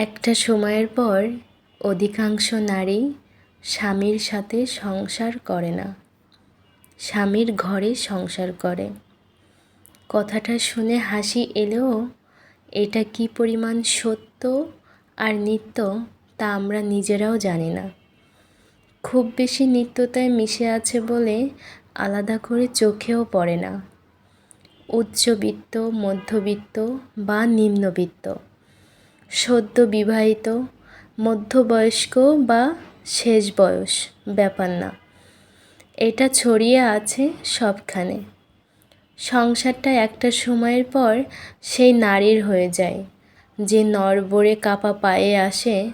একটা সময়ের পর অধিকাংশ নারী স্বামীর সাথে সংসার করে না। স্বামীর ঘরে সংসার করে। কথাটা শুনে হাসি এলেও এটা কি পরিমাণ সত্য আর নিত্য তা আমরা নিজেরাও জানি না। খুব বেশি নিত্যতায় মিশে আছে বলে আলাদা করে চোখেও পড়ে না। উচ্চবিত্ত, মধ্যবিত্ত বা নিম্নবিত্ত। সদ্য বিবাহিত, মধ্যবয়স্ক বা শেষ বয়স, ব্যাপার না। এটা ছড়িয়ে আছে সবখানে। সংসারটা একটা সময়ের পর সেই নারীর হয়ে যায়, যে নরবরে কাপা পায়ে আসে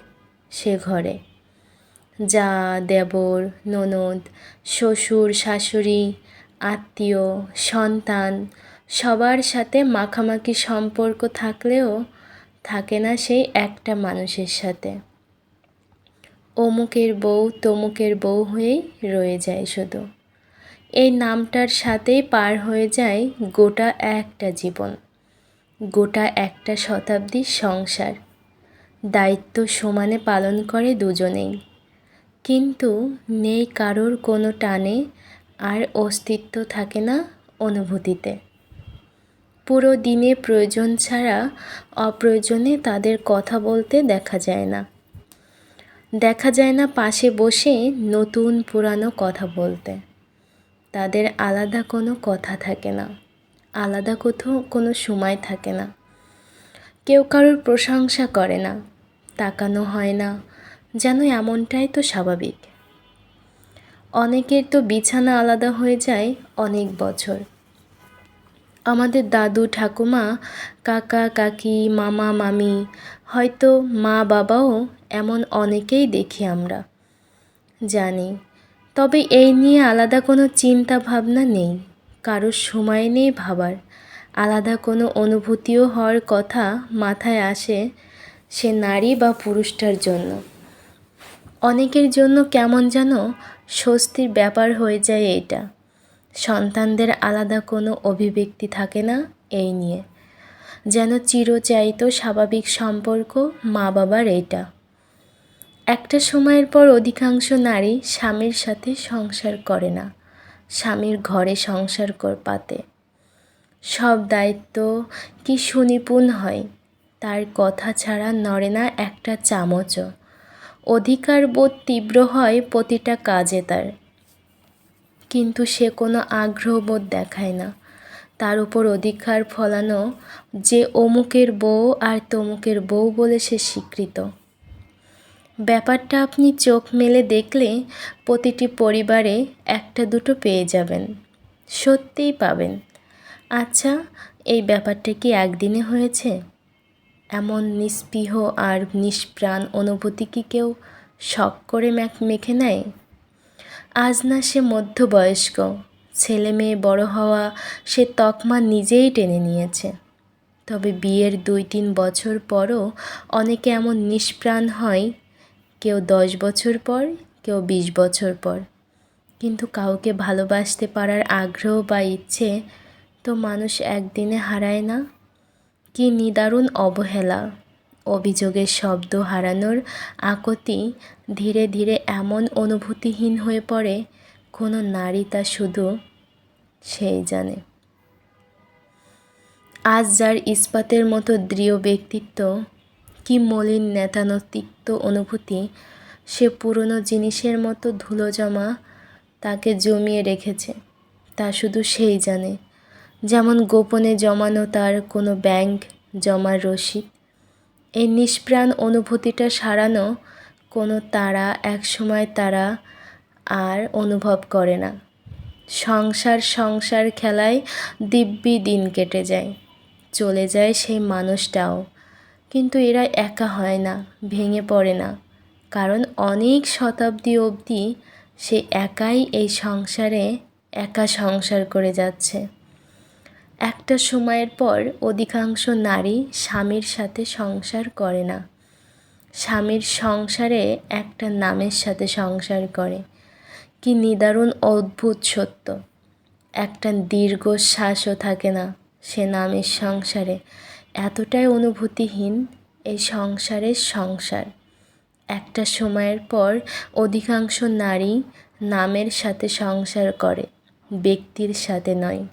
সে ঘরে। যা দেবর, ননদ, শ্বশুর, শাশুড়ি, আত্মীয়, সন্তান, সবার সাথে মাখামাখি সম্পর্ক থাকলেও থাকে না সেই একটা মানুষের সাথে। অমুকের বউ তমুকের বউ হয়েই রয়ে যায় শুধু। এই নামটার সাথেই পার হয়ে যায় গোটা একটা জীবন, গোটা একটা শতাব্দীর সংসার। দায়িত্ব সমানে পালন করে দুজনেই। কিন্তু নেই কারোর কোনো টানে আর অস্তিত্ব থাকে না অনুভূতিতে। পুরো দিনে প্রয়োজন ছাড়া অপ্রয়োজনে তাদের কথা বলতে দেখা যায় না। দেখা যায় না পাশে বসে নতুন পুরানো কথা বলতে। তাদের আলাদা কোনো কথা থাকে না। আলাদা কোথাও কোনো সময় থাকে না। কেউ কারোর প্রশংসা করে না। তাকানো হয় না। যেন এমনটাই তো স্বাভাবিক। অনেকের তো বিছানা আলাদা হয়ে যায় অনেক বছর। আমাদের দাদু, ঠাকুমা, কাকা, কাকি, মামা, মামি, হয়তো মা বাবাও এমন অনেকেই দেখি আমরা, জানি। তবে এই নিয়ে আলাদা কোনো চিন্তা ভাবনা নেই কারোর সময় নেই ভাবার। আলাদা কোনো অনুভূতিও হওয়ার কথা মাথায় আসে সে নারী বা পুরুষটার জন্য। অনেকের জন্য কেমন যেন স্বস্তির ব্যাপার হয়ে যায় এটা। সন্তানদের আলাদা কোনো অভিব্যক্তি থাকে না এই নিয়ে। যেন চিরচায়িত স্বাভাবিক সম্পর্ক মা বাবার এটা একটা সময়ের পর অধিকাংশ নারী স্বামীর সাথে সংসার করে না। স্বামীর ঘরে সংসার কর, পাতে। সব দায়িত্ব কি সুনিপুণ হয়, তার কথা ছাড়া নড়ে না একটা চামচও। অধিকার বোধ তীব্র হয় প্রতিটা কাজে তার। কিন্তু সে কোনো আগ্রহবোধ দেখায় না। তার উপর অধিকার ফলানো যে অমুকের বউ আর তমুকের বউ বলে সে স্বীকৃত। ব্যাপারটা আপনি চোখ মেলে দেখলে প্রতিটি পরিবারে একটা দুটো পেয়ে যাবেন, সত্যিই পাবেন। আচ্ছা এই ব্যাপারটা কি একদিনে হয়েছে? এমন নিস্পৃহ আর নিষ্প্রাণ অনুভূতি কি কেউ শখ করে মেখে নেয়? আজ না সে মধ্যবয়স্ক। ছেলে মেয়ে বড় হওয়া সে তকমা নিজেই টেনে নিয়েছে। তবে বিয়ের দুই তিন বছর পরও অনেকে এমন নিষ্প্রাণ হয়, কেউ দশ বছর পর, কেউ বিশ বছর পর। কিন্তু কাউকে ভালোবাসতে পারার আগ্রহ বা ইচ্ছে তো মানুষ একদিনে হারায় না। কি নিদারুণ অবহেলা। অভিযোগের শব্দ হারানোর আকতি ধীরে ধীরে এমন অনুভূতিহীন হয়ে পড়ে, কোনো নারী তা শুধু সেই জানে। আজ যার ইস্পাতের মতো দৃঢ় ব্যক্তিত্ব, কি মলিন নেতানতিক্ত অনুভূতি, সে পুরনো জিনিসের মতো ধুলো জমা তাকে জমিয়ে রেখেছে, তা শুধু সেই জানে। যেমন গোপনে জমানো তার কোনো ব্যাংক জমার রসিদ এই নিষ্প্রাণ অনুভূতিটা সারানো কোনো তারা একসময় তারা আর অনুভব করে না। সংসার সংসার খেলায় দিব্যি দিন কেটে যায়, চলে যায় সেই মানুষটাও। কিন্তু এরা একা হয় না, ভেঙে পড়ে না। কারণ অনেক শতাব্দী অবধি সে একাই এই সংসারে একা সংসার করে যাচ্ছে। একটা সময়ের পর অধিকাংশ নারী স্বামীর সাথে সংসার করে না। স্বামীর সংসারে একটা নামের সাথে সংসার করে। কি নিদারুণ অদ্ভুত সত্য। একটা দীর্ঘশ্বাসও থাকে না সে নামের সংসারে। এতটাই অনুভূতিহীন এই সংসারের সংসার। একটা সময়ের পর অধিকাংশ নারী নামের সাথে সংসার করে, ব্যক্তির সাথে নয়।